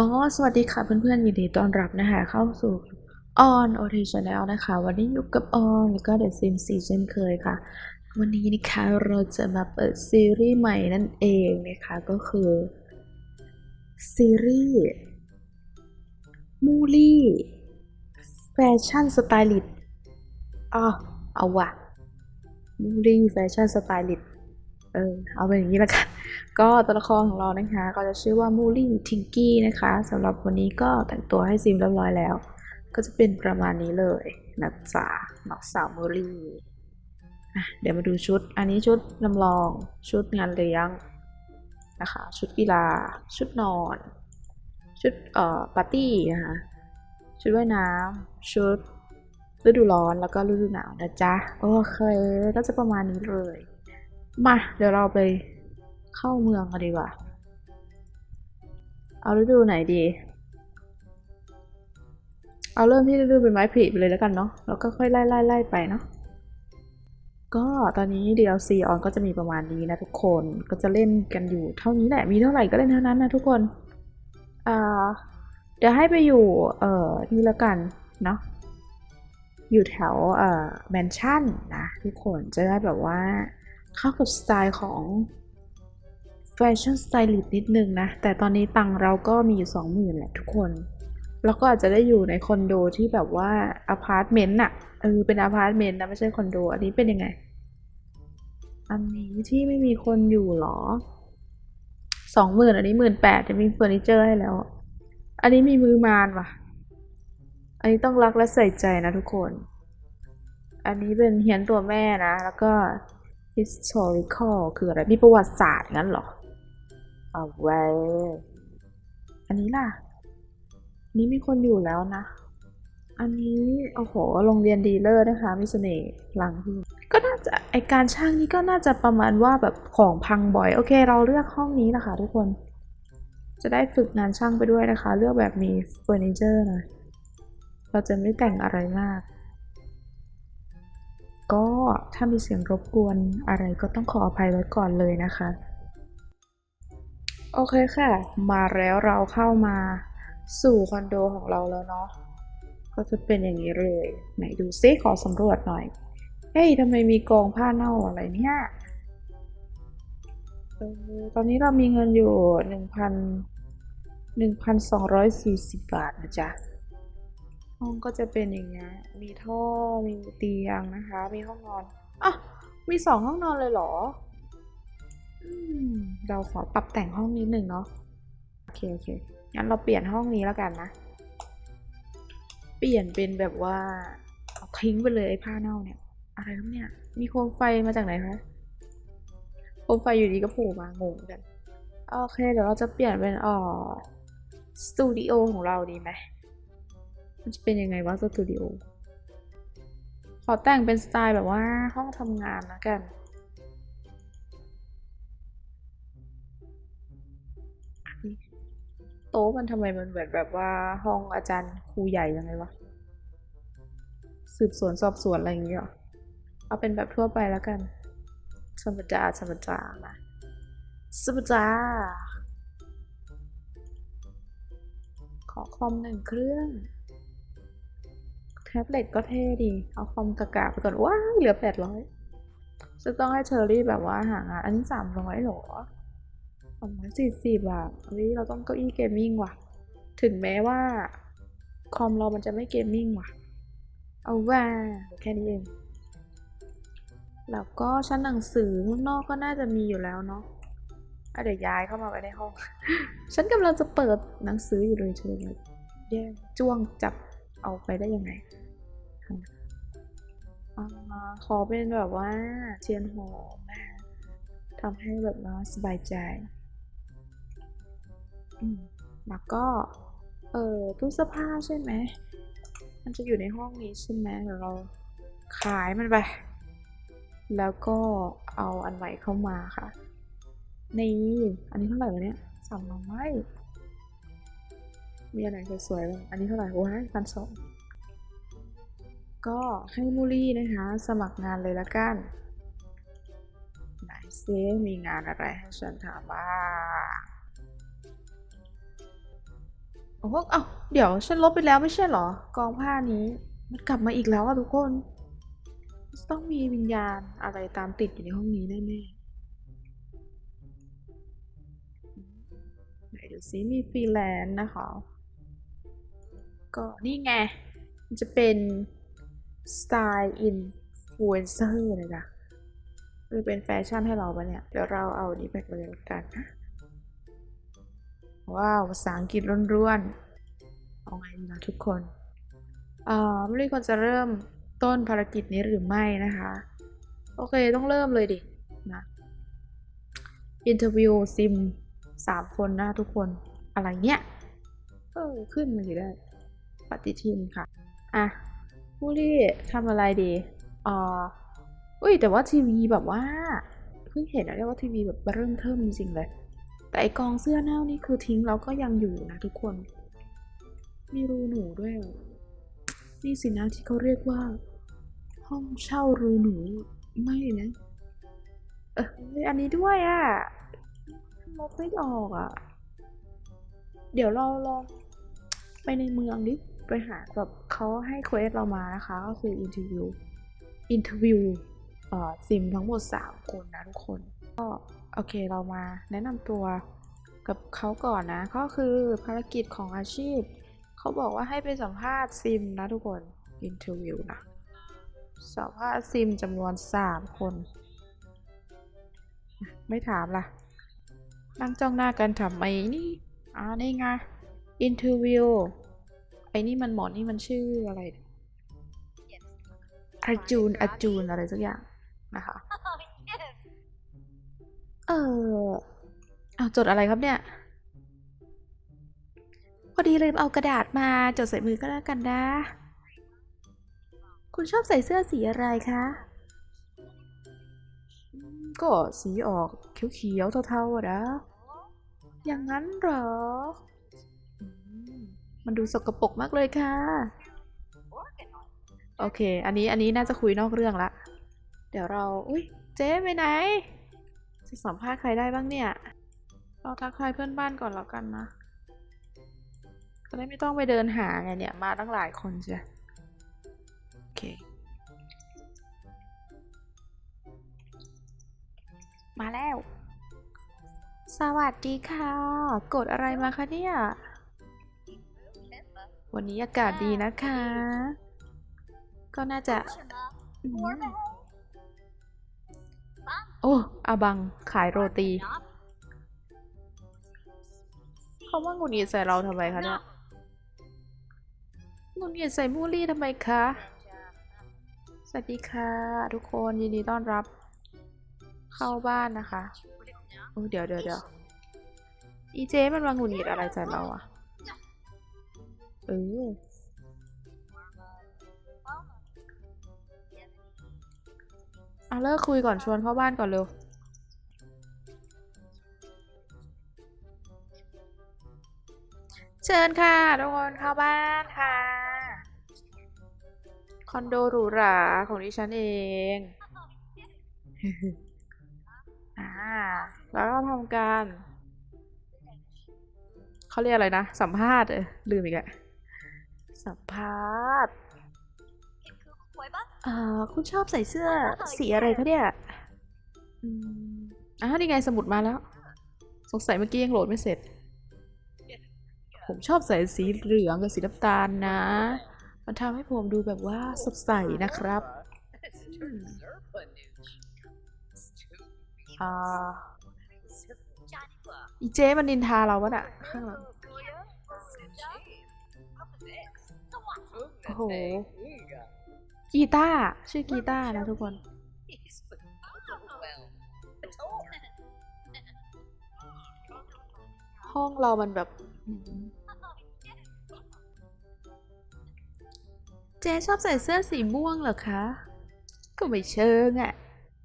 ก็สวัสดีค่ะเพื่อนๆยินดีต้อนรับนะคะ เข้าสู่ On o t Channel นะคะ วันนี้อยู่กับออนแล้วก็ The Sim 4เช่นเคยค่ะ วันนี้นะคะเราจะมาเปิดซีรีส์ใหม่นั่นเองนะคะ ก็คือ ซีรีส์มูลี่แฟชั่นสไตลิสต์อ๋อเอาว่ะมูลี่แฟชั่นสไตลิสต์เออเอาเป็นอย่างนี้ละกัน ก็ตัวละครของเรานะคะ ก็จะชื่อว่ามูลี่ทิงกี้นะคะสำหรับวันนี้ก็แต่งตัวให้ซิมเรียบร้อยแล้ว ก็จะเป็นประมาณนี้เลยนะจ๊ะน้องสาวมูลี่เดี๋ยวมาดูชุด อันนี้ชุดจำลอง ชุดงานเลี้ยงนะคะ ชุดกีฬา ชุดนอน ชุดเอ่อปาร์ตี้นะคะ ชุดว่ายน้ำ ชุดฤดูร้อนแล้วก็ฤดูหนาวนะจ๊ะ โอเค ก็จะประมาณนี้เลย มา เดี๋ยวเราไป เข้าเมืองกันดีกว่า เอาฤดูไหนดี เอาเริ่มที่ฤดูเป็นไม้ผลิไปเลยแล้วกันเนาะ แล้วก็ค่อยไล่ไล่ไล่ไปเนาะ ก็ตอนนี้ DLC ออนก็จะมีประมาณนี้นะทุกคน ก็จะเล่นกันอยู่เท่านี้แหละ มีเท่าไหร่ก็เล่นเท่านั้นนะทุกคน อ่า เดี๋ยวให้ไปอยู่ เอ่อ นี่แล้วกันเนาะอยู่แถวเออแมนชั่นนะทุกคนจะได้แบบว่าเข้ากับสไตล์ของ แฟชั่นสไตลิสต์นิดนึงนะ แต่ตอนนี้ตังเราก็มีอยู่สองหมื่นแหละทุกคน แล้วก็อาจจะได้อยู่ในคอนโดที่แบบว่าอพาร์ตเมนต์อะเออเป็นอพาร์ตเมนต์นะไม่ใช่คอนโด อันนี้เป็นยังไง อันนี้ที่ไม่มีคนอยู่เหรอสองหมื่นอันนี้หมื่นแปดจะมีเฟอร์นิเจอร์ให้แล้ว อันนี้มีมือมานว่ะ อันนี้ต้องรักและใส่ใจนะทุกคน อันนี้เป็นเฮียนตัวแม่นะ แล้วก็ historical คืออะไร มีประวัติศาสตร์งั้นเหรอ เอาไว้ อันนี้ล่ะ นี้มีคนอยู่แล้วนะ อันนี้ โอ้โห โรงเรียนดีเลอร์นะคะ มีเสน่ห์ลังที่ก็น่าจะ ไอการช่างนี้ก็น่าจะประมาณว่าแบบของพังบ่อย โอเค เราเลือกห้องนี้นะคะทุกคน จะได้ฝึกงานช่างไปด้วยนะคะ เลือกแบบมีเฟอร์นิเจอร์นะ เราจะไม่แต่งอะไรมากก็ถ้ามีเสียงรบกวนอะไรก็ต้องขออภัยไว้ก่อนเลยนะคะ โอเคค่ะ มาแล้วเราเข้ามาสู่คอนโดของเราแล้วเนาะ ก็จะเป็นอย่างนี้เลย ไหนดูซิขอสำรวจหน่อย เฮ้ยทำไมมีกองผ้าเน่าอะไรเนี่ยเออตอนนี้เรามีเงินอยู่หนึ่งพันหนึ่งพันสองร้อยสี่สิบบาทนะจ๊ะ ห้องก็จะเป็นอย่างเงี้ย มีท่อ มีเตียงนะคะ มีห้องนอนอะมีสองห้องนอนเลยเหรอ อืม เราขอปรับแต่งห้องนิดหนึ่งเนาะโอเคโอเคงั้นเราเปลี่ยนห้องนี้แล้วกันนะ เปลี่ยนเป็นแบบว่าเอาทิ้งไปเลยไอ้ผ้าเน่าเนี่ยอะไรครับเนี่ย มีโคมไฟมาจากไหนคะโคมไฟอยู่ดีก็โผล่มางงกันโอเค เดี๋ยวเราจะเปลี่ยนเป็นอ๋อสตูดิโอของเราดีไหมมันจะเป็นยังไงวะสตูดิโอขอแต่งเป็นสไตล์แบบว่าห้องทำงานนะกัน ต๊ะมันทำไมมันเหมือนแบบว่าห้องอาจารย์ครูใหญ่ยังไงวะ สืบสวนสอบสวนอะไรอย่างเงี้ยอเอาเป็นแบบทั่วไปแล้วกันธรรมดาธรรมดามาธรรมดาขอคอมหนึ่งเครื่องแท็บเล็ตก็เท่ดี เอาคอมกากาไปก่อน ว้าเหลือแปดร้อยจะต้องให้เชอรี่แบบว่าหางานอันนี้สามร้อยหรอ สองร้อยสี่สิบอะเฮ้ยเราต้องเก้าอี้เกมมิ่งว่ะ ถึงแม้ว่า คอมเรามันจะไม่เกมมิ่งว่ะ เอาว่าแค่นี้เอง แล้วก็ชั้นหนังสือข้างนอกก็น่าจะมีอยู่แล้วเนาะเดี๋ยวย้ายเข้ามาไว้ในห้อง ฉันกำลังจะเปิดหนังสืออยู่เลยเธอแย่จ้วงจับเอาไปได้ยังไงอขอเป็นแบบว่าเทียนหอมทำให้แบบว่าสบายใจ แล้วก็ เออตู้เสื้อผ้าใช่ไหม มันจะอยู่ในห้องนี้ใช่ไหมเดี๋ยวเราขายมันไป แล้วก็เอาอันใหม่เข้ามาค่ะ นี่ อันนี้เท่าไหร่วะเนี่ยสามร้อยมีอะไรสวยๆบ้างอันนี้เท่าไหร่โอ้ยพันสองก็ให้มูลี่นะคะ สมัครงานเลยละกันไหนซิมีงานอะไรให้ฉันทำบ้าง โอ้เอ้าเดี๋ยวฉันลบไปแล้วไม่ใช่เหรอ กองผ้านี้ มันกลับมาอีกแล้วอะทุกคน ต้องมีวิญญาณอะไรตามติดอยู่ในห้องนี้แน่ๆไหนดูซิมีฟรีแลนซ์นะคะ ก็นี่ไง มันจะเป็นสไตล์อินฟลูเอนเซอร์เลยนะหรือเป็นแฟชั่นให้เราปะเนี่ย เดี๋ยวเราเอาอันนี้ไปเลยกันนะ ว้าวภาษาอังกฤษล้วนๆเอาไงดีนะทุกคนเอ่อไม่รู้คนจะเริ่มต้นภารกิจนี้หรือไม่นะคะ โอเคต้องเริ่มเลยดินะอินเทอร์วิวซิมสามคนนะทุกคนอะไรเนี่ยเออขึ้นมาอยู่ได้ ปฏิทินค่ะ อะผู้ที่ทำอะไรดีอ่าอุ้ยแต่ว่าทีวีแบบว่า เพิ่งเห็นนะว่าทีวีแบบเริ่มเทิมจริงๆเลย แต่ไอกองเสื้อเน่านี่คือทิ้งแล้วก็ยังอยู่นะทุกคน มีรูหนูด้วย นี่สินะที่เขาเรียกว่า ห้องเช่ารูหนู ไม่นะเอออันนี้ด้วยอะ่ะลบไม่ออกอะ่ะ เดี๋ยวเราลองไปในเมืองดิ ไปหาแบบเขาให้เควสเรามานะคะ ก็คืออินเทอร์วิว อินเทอร์วิวเอ่อซิมทั้งหมด 3 คนนะทุกคน ก็ โอเคเรามาแนะนำตัวกับเขาก่อนนะ ก็คือภารกิจของอาชีพ เขาบอกว่าให้ไปสัมภาษณ์ซิมนะทุกคนอินเทอร์วิวนะสัมภาษณ์ซิมจำนวน 3 คน ไม่ถามล่ะ นั่งจ้องหน้ากันทำไมนี่อ่านี่ไงอินเทอร์วิวไอ้นี่มันหมอนี่มันชื่ออะไรอาจูนอาจูนอะไรสักอย่างนะคะ เออเอาจดอะไรครับเนี่ย พอดีลืมเอากระดาษมาจดใส่มือก็แล้วกันนะ คุณชอบใส่เสื้อสีอะไรคะ ก็สีออกเขียวๆเทาๆอะนะ อย่างนั้นเหรอมมันดูสกปรกมากเลยค่ะ โอเค อันนี้อันนี้น่าจะคุยนอกเรื่องละ เดี๋ยวเรา อุ้ยเจ๊ไปไหน จะสัมภาษณ์ใครได้บ้างเนี่ย เราทักทายเพื่อนบ้านก่อนแล้วกันนะจะได้ไม่ต้องไปเดินหาไงเนี่ย มาตั้งหลายคนเชียโอเค มาแล้ว สวัสดีค่ะ กดอะไรมาคะเนี่ย วันนี้อากาศดีนะคะ ก็น่าจะ โอ้อาบังขายโรตี เขาว่าหงุดหงิดใส่เราทำไมคะเนี่ยหงุดหงิดใส่มูลี่ทำไมคะ สวัสดีค่ะ ทุกคนยินดีต้อนรับ เข้าบ้านนะคะโอ้เดี๋ยวเดี๋ยวเดี๋ยวอีเจมันมาหงุดหงิดอะไรใส่เราอะเออ เอาเลิกคุยก่อนชวนเข้าบ้านก่อนเร็ว เชิญค่ะทุกคนเข้าบ้านค่ะ คอนโดหรูหราของดิฉันเองอ่าแล้วก็ทำการเขาเรียกอะไรนะ สัมภาษณ์เออลืมอีกอะสัมภาษณ์ เอ่อคุณชอบใส่เสื้อสีอะไรคะเนี่ยอืมอ่านี่ไงสมุดมาแล้ว สงสัยเมื่อกี้ยังโหลดไม่เสร็จ ผมชอบใส่สีเหลืองกับสีน้ำตาลนะ มันทำให้ผมดูแบบว่าสดใสนะครับอ่าอีเจมันนินทาเราวะน่ะข้างหลังโอ้โห กีตาร์ชื่อกีตาร์นะทุกคน ห้องเรามันแบบอืมเจ๊ชอบใส่เสื้อสีม่วงเหรอคะ ก็ไม่เชิงอะ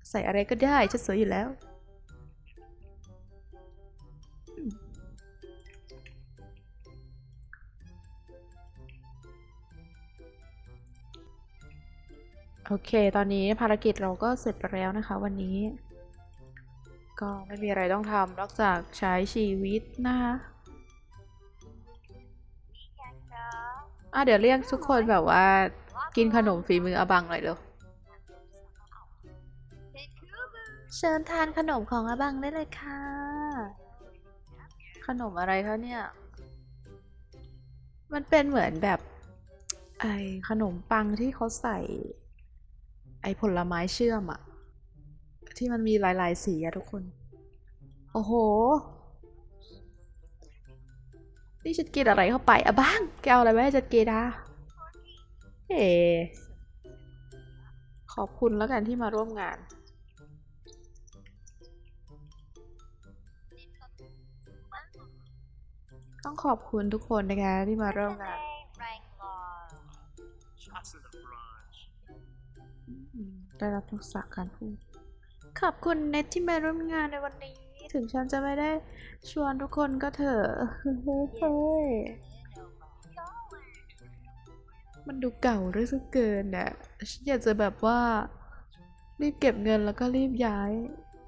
ใส่อะไรก็ได้ฉันสวยอยู่แล้ว โอเค ตอนนี้ภารกิจเราก็เสร็จไปแล้วนะคะ วันนี้ ก็ไม่มีอะไรต้องทำนอกจากใช้ชีวิตนะคะอะเดี๋ยวเรียกทุกคนแบบว่ากินขนมฝีมืออบังหน่อยเร็วเชิญทานขนมของอบังได้เลยค่ะ ขนมอะไรคะเนี่ย มันเป็นเหมือนแบบ ไอขนมปังที่เขาใส่ ไอผลไม้เชื่อมอะที่มันมีหลายๆสีอะทุกคน โอ้โห นี่ฉันกินอะไรเข้าไปอะบ้าง แกเอาอะไรไว้ให้ฉันกินอะเอขอบคุณแล้วกันที่มาร่วมงาน ต้องขอบคุณทุกคนนะคะที่มาร่วมงาน ได้รับทักษะการพูด ขอบคุณเน็ตที่มาร่วมงานในวันนี้ ถึงฉันจะไม่ได้ชวนทุกคนก็เถอะเฮ้ยมันดูเก่าหรือซะเกินน่ะฉันอยากจะแบบว่า รีบเก็บเงินแล้วก็รีบย้าย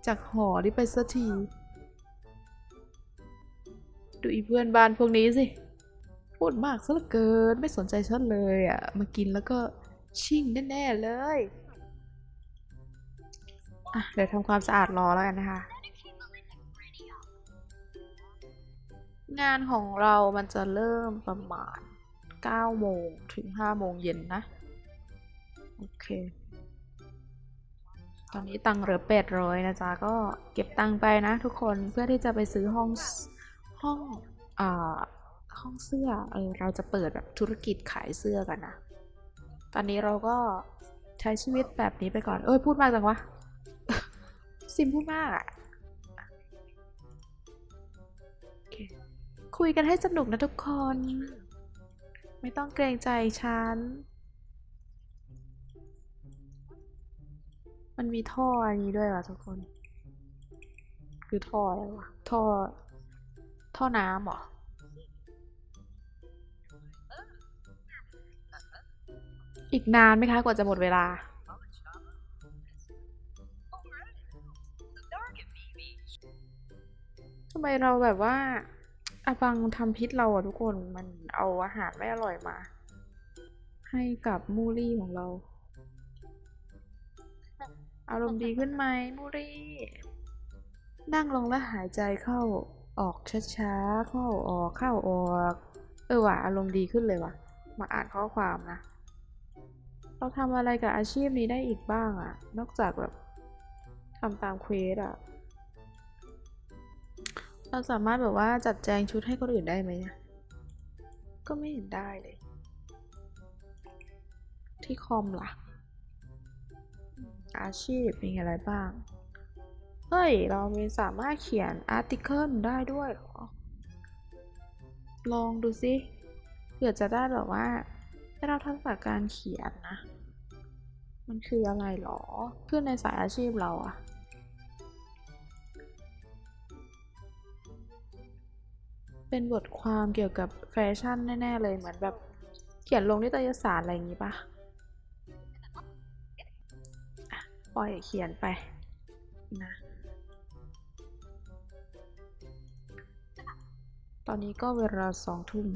จากหอนี้ไปสักที ดูอีเพื่อนบ้านพวกนี้สิ พูดมากซะเหลือเกิน ไม่สนใจฉันเลยอะ มากินแล้วก็ชิ่งแน่ ๆ เลย อะเดี๋ยวทำความสะอาดรอแล้วกันนะคะ งานของเรามันจะเริ่มประมาณ 9 โมงถึง 5 โมงเย็นนะ โอเค ตอนนี้ตังเหลือเป็ดร้อยนะจ๊ะ ก็เก็บตังไปนะทุกคนเพื่อที่จะไปซื้อห้องห้องอ่าห้องเสื้อเออเราจะเปิดแบบธุรกิจขายเสื้อกันนะ ตอนนี้เราก็ใช้ชีวิตแบบนี้ไปก่อน เอ้ยพูดมากจังวะ ซิมพูดมากอะโอเคคุยกันให้สนุกนะทุกคน ไม่ต้องเกรงใจฉัน มันมีท่ออันนี้ด้วยว่ะทุกคน คือท่ออะไรวะ ท่อ ท่อน้ำเหรออีกนานไหมคะ กว่าจะหมดเวลา ทำไมเราแบบว่าอาบังทำพิษเราอะทุกคนมันเอาอาหารไม่อร่อยมา ให้กับมูรี่ของเรา อารมณ์ดีขึ้นไหมมูรี่ นั่งลงแล้วหายใจเข้าออกช้าๆเข้าออกเข้าออก เออว่ะอารมณ์ดีขึ้นเลยว่ะ มาอ่านข้อความนะ เราทำอะไรกับอาชีพนี้ได้อีกบ้างอะนอกจากแบบทำตามเควสอะ เราสามารถแบบว่าจัดแจงชุดให้คนอื่นได้ไหมเนี่ย ก็ไม่เห็นได้เลย ที่คอมล่ะ อาชีพมีอะไรบ้าง เฮ้ย เรามีสามารถเขียนอาร์ติเคิลได้ด้วยเหรอ ลองดูสิเผื่อจะได้แบบว่าได้รับทักษะการเขียนนะ มันคืออะไรหรอขึ้นในสายอาชีพเราอะ เป็นบทความเกี่ยวกับแฟชั่นแน่ ๆ เลยเหมือนแบบเขียนลงนิตยสารอะไรอย่างงี้ปะ่ะปล่อยเขียนไปนะ ตอนนี้ก็เวลาสองทุ่ม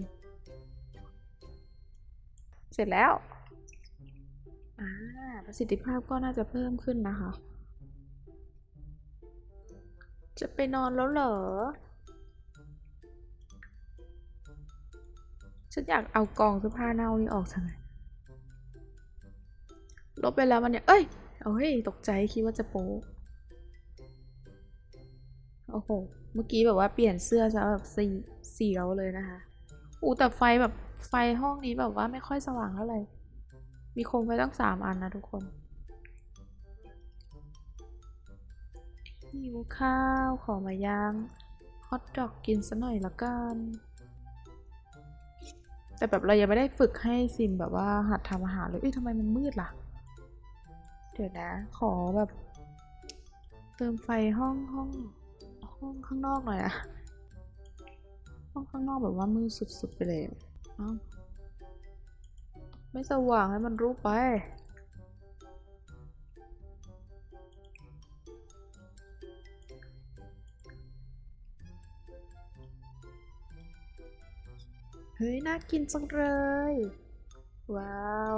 เสร็จแล้ว อ่า ประสิทธิภาพก็น่าจะเพิ่มขึ้นนะคะ จะไปนอนแล้วเหรอ ฉันอยากเอากองเสื้อผ้าเน่านี่ออกสักหน่อยลบไปแล้วมันเนี่ย เอ้ยเอาเฮ้ย ตกใจคิดว่าจะโป๊โอ้โห เมื่อกี้แบบว่าเปลี่ยนเสื้อซะแบบสีเสียวเลยนะคะอู้แต่ไฟแบบไฟห้องนี้แบบว่าไม่ค่อยสว่างเท่าไหร่ มีโคมไฟตั้งสามอันนะทุกคนหิวข้าวขอมาย่างฮอทดอกกินสักหน่อยละกัน แต่แบบเรายังไม่ได้ฝึกให้ซิมแบบว่าหัดทำอาหารเลยเอ้ยทำไมมันมืดล่ะ เดี๋ยวนะ ขอแบบ เติมไฟห้องห้องห้องข้างนอกหน่อยอะห้องข้างนอกแบบว่ามืดสุดๆไปเลยอ้าไม่สว่างให้มันรู้ไป เฮ้ย น่ากินจังเลย ว้าว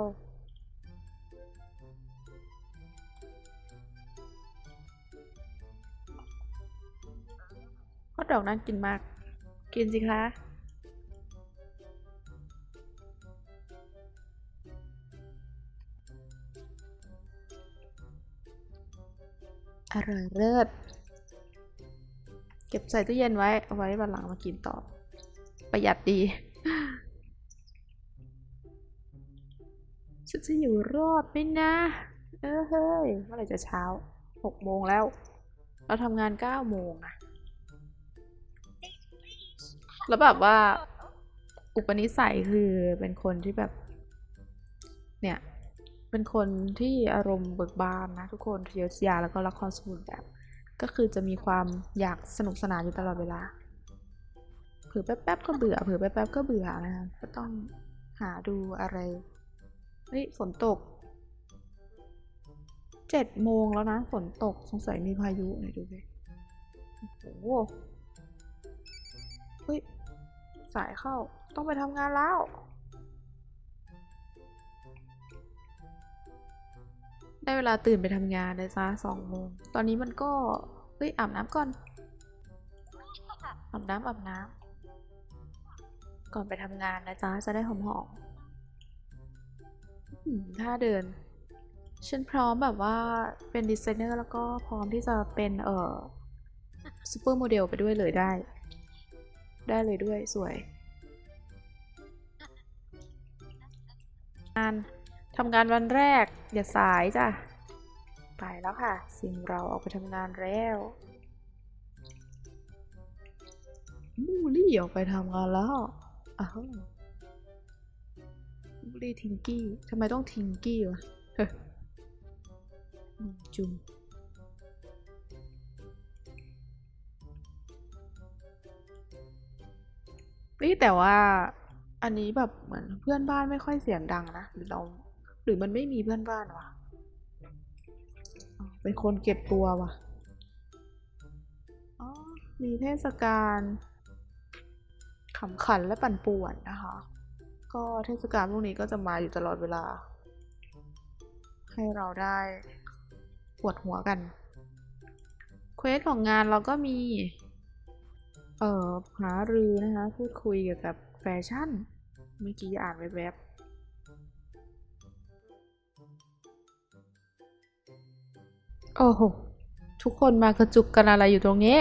ฮอทดอกน่ากินมาก กินสิคะอร่อยเลิศ เก็บใส่ตู้เย็นไว้ เอาไว้วันหลังมากินต่อ ประหยัดดี ฉันจะอยู่รอดไหมนะ เออเฮ้ยเมื่อไรจะเช้าหกโมงแล้ว เราทำงานเก้าโมงอะแล้วแบบว่า อุปนิสัยคือเป็นคนที่แบบ เนี่ย เป็นคนที่อารมณ์เบิกบานนะ ทุกคนทะเยอทะยาแล้วก็ละครสมุนแบบ ก็คือจะมีความอยากสนุกสนานอยู่ตลอดเวลาเผื่อแป๊บๆก็เบื่อเผื่อแป๊บๆก็เบื่อนะคะก็ต้องหาดูอะไร เฮ้ยฝนตกเจ็ดโมงแล้วนะฝนตกสงสัยมีพายุหน่อยดูสิโอ้โหเฮ้ยสายเข้าต้องไปทำงานแล้ว ได้เวลาตื่นไปทำงานเลยจ้าสองโมงตอนนี้มันก็ เฮ้ยอาบน้ำก่อนอาบน้ำอาบน้ำก่อนไปทำงานนะจ๊ะจะได้หอมหอมๆอืม ถ้าเดิน ฉันพร้อมแบบว่าเป็นดีไซเนอร์แล้วก็พร้อมที่จะเป็นเอ่อซูเปอร์โมเดลไปด้วยเลยได้ ได้เลยด้วยสวยงานทำงานวันแรก อย่าสายจ้ะ ไปแล้วค่ะ สิ่งเราออกไปทำงานแล้วมูลี่ออกไปทำงานแล้วอ้าว ลี่ทิงกี้ทำไมต้องทิงกี้วะจุงนี่แต่ว่าอันนี้แบบเหมือนเพื่อนบ้านไม่ค่อยเสียงดังนะหรือเรา หรือมันไม่มีเพื่อนบ้านวะเป็นคนเก็บตัววะอ๋อมีเทศกาลขำขันและปั่นป่วนนะคะ ก็เทศกาลพวกนี้ก็จะมาอยู่ตลอดเวลา ให้เราได้ปวดหัวกัน เควสของงานเราก็มี เอ่อ หารือนะคะ พูดคุยเกี่ยวกับแฟชั่น เมื่อกี้อ่านแวบๆโอ้โห ทุกคนมากระจุกกันอะไรอยู่ตรงนี้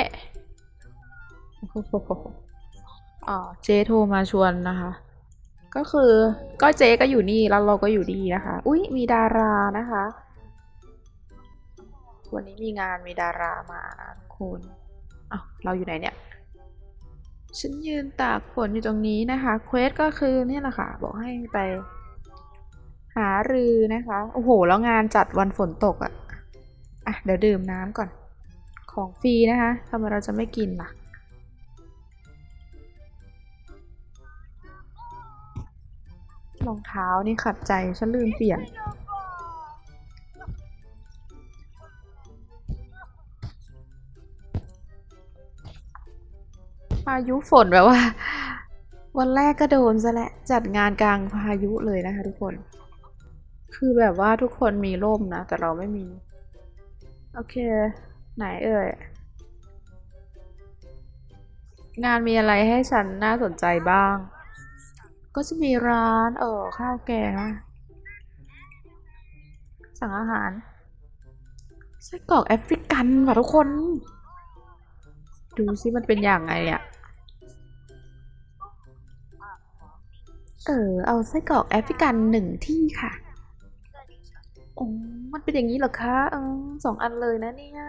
อ๋อเจ๊โทรมาชวนนะคะ ก็คือก็เจ๊ก็อยู่นี่แล้วเราก็อยู่ดีนะคะ อุ๊ยมีดารานะคะ วันนี้มีงานมีดารามานะทุกคนอ้าวเราอยู่ไหนเนี่ยฉันยืนตากฝนอยู่ตรงนี้นะคะเควสก็คือเนี่ยแหละค่ะ บอกให้ไป หารือนะคะ โอ้โห แล้วงานจัดวันฝนตกอะ่ะ อะ เดี๋ยวดื่มน้ำก่อน ของฟรีนะคะทำไมเราจะไม่กินล่ะ รองเท้านี่ขัดใจฉันลืมเปลี่ยน พายุฝนแบบว่า วันแรกก็โดนซะและจัดงานกลางพายุเลยนะคะทุกคน คือแบบว่าทุกคนมีร่มนะ แต่เราไม่มี โอเค ไหนเอ่ยงานมีอะไรให้ฉันน่าสนใจบ้าง ก็จะมีร้านเออข้าวแกงอะสั่งอาหารไส้กรอกแอฟริกันว่ะทุกคน ดูซิมันเป็นอย่างไงอะเออเอาไส้กรอกแอฟริกันหนึ่งที่ค่ะโอ้มันเป็นอย่างนี้เหรอคะออสองอันเลยนะเนี่ย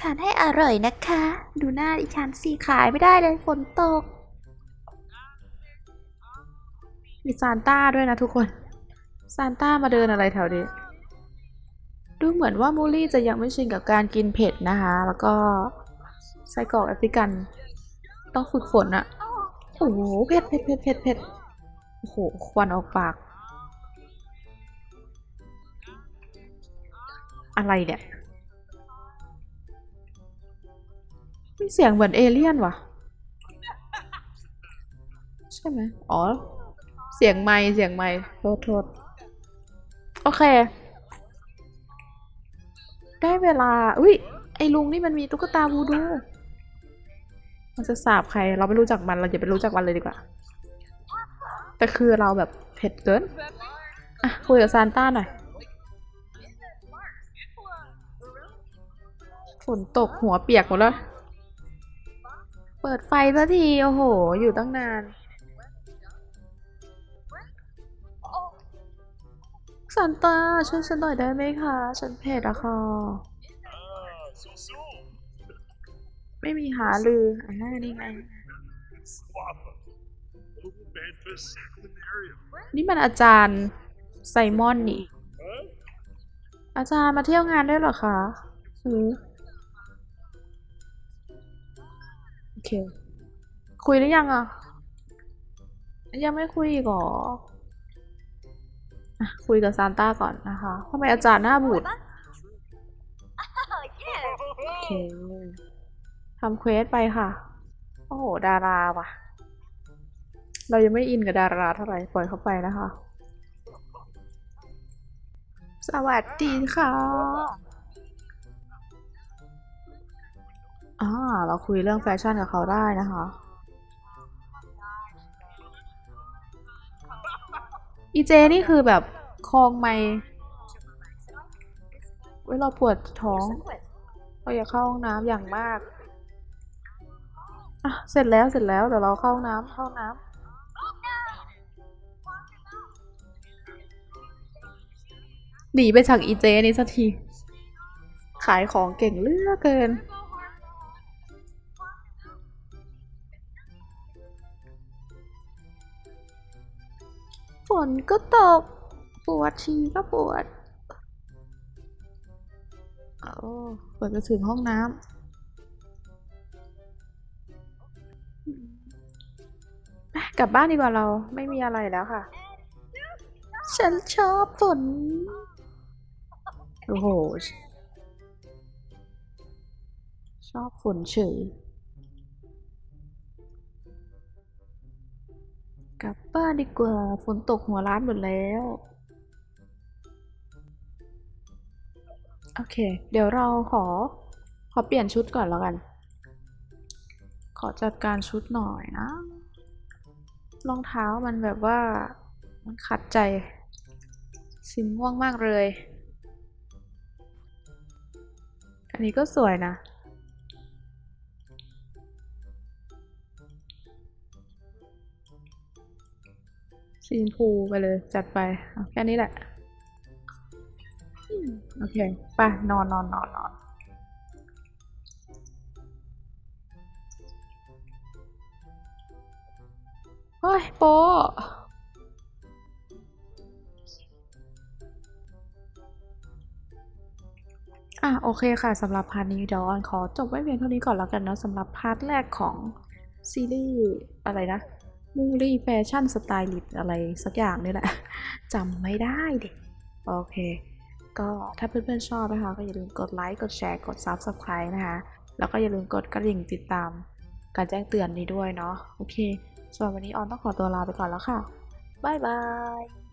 ทานให้อร่อยนะคะ ดูหน้าดิฉันสีขายไม่ได้เลยฝนตก มีซานต้าด้วยนะทุกคน ซานต้ามาเดินอะไรแถวนี้ ดูเหมือนว่ามูลี่จะยังไม่ชินกับการกินเผ็ดนะคะ แล้วก็ไส้กรอกแอฟริกัน ต้องฝึกฝนอะโอ้โหเผ็ดเผ็ดเผ็ดเผ็ดเผ็ดโอ้โห ควันออกปาก อะไรเนี่ยมีเสียงเหมือนเอเลี่ยนว่ะช่ไหมอ๋อ เสียงไม้เสียงไม้โทษโทษโอเค ได้เวลา อุ้ยไอ้ลุงนี่มันมีตุ๊กตาวูดู มันจะสาบใคร เราไม่รู้จักมัน เราอย่าไปรู้จักมันเลยดีกว่า แต่คือเราแบบเผ็ดเกิน อะ คุยกับซานต้าหน่อย ฝนตกหัวเปียกหมดแล้ว เปิดไฟสักที โอ้โห อยู่ตั้งนาน ซานต้าช่วยฉันหน่อยได้ไหมคะ ฉันเผ็ดอะค่ะ Ah, so soon. ไม่มีหาลืออ่านี่ไง Swappa. Little bad for Sacranario. นี่มันอาจารย์ไซมอนนี่ Huh? อาจารย์มาเที่ยวงานด้วยเหรอคะอือโอเค คุยหรือยังอะ ยังไม่คุยอีกเหรออะ คุยกับซานต้าก่อนนะคะทำไมอาจารย์หน้าบูดโอเคทำเควสไปค่ะ โอ้โห ดาราว่ะ เรายังไม่อินกับดาราเท่าไหร่ ปล่อยเขาไปนะคะ สวัสดีค่ะอ่าเราคุยเรื่องแฟชั่นกับเขาได้นะคะ อีเจนี่คือแบบคลองไม่เวลาปวดท้อง เราอยากเข้าห้องน้ำอย่างมากอะเสร็จแล้วเสร็จแล้วเดี๋ยวเราเข้าห้องน้ำเข้าน้ำหนีไปจากอีเจนี่สักที ขายของเก่งเลือกเกิน นก็ตก ปวดชีก็ปวดโอ้เปิดจะถึงห้องน้ำกลับบ้านดีกว่าเราไม่มีอะไรแล้วค่ะ ฉันชอบฝน โอ้โห ชอบฝนเฉย กลับบ้านดีกว่า ฝนตกหัวร้านหมดแล้ว โอเค เดี๋ยวเราขอ ขอเปลี่ยนชุดก่อนแล้วกัน ขอจัดการชุดหน่อยนะ รองเท้ามันแบบว่า มันขัดใจ สีม่วงมากเลย อันนี้ก็สวยนะ สีชมพูไปเลย จัดไปแค่นี้แหละ โอเค ไป นอนนอนนอนนอนเฮ้ย โปะอะโอเคค่ะสำหรับพาร์ทนี้เดี๋ยวออนขอจบไว้เพียงเท่านี้ก่อนแล้วกันเนาะสำหรับพาร์ทแรกของซีรีส์อะไรนะ มูรี่แฟชั่นสไตลิสอะไรสักอย่างนี่แหละจำไม่ได้ดิโอเค ก็ถ้าเพื่อนๆชอบนะคะ ก็อย่าลืมกดไลค์ กดแชร์ กด Subscribe นะคะ แล้วก็อย่าลืมกดกระดิ่งติดตาม การแจ้งเตือนนี้ด้วยเนาะ โอเคสำหรับวันนี้ออนต้องขอตัวลาไปก่อนแล้วค่ะ บ๊ายบาย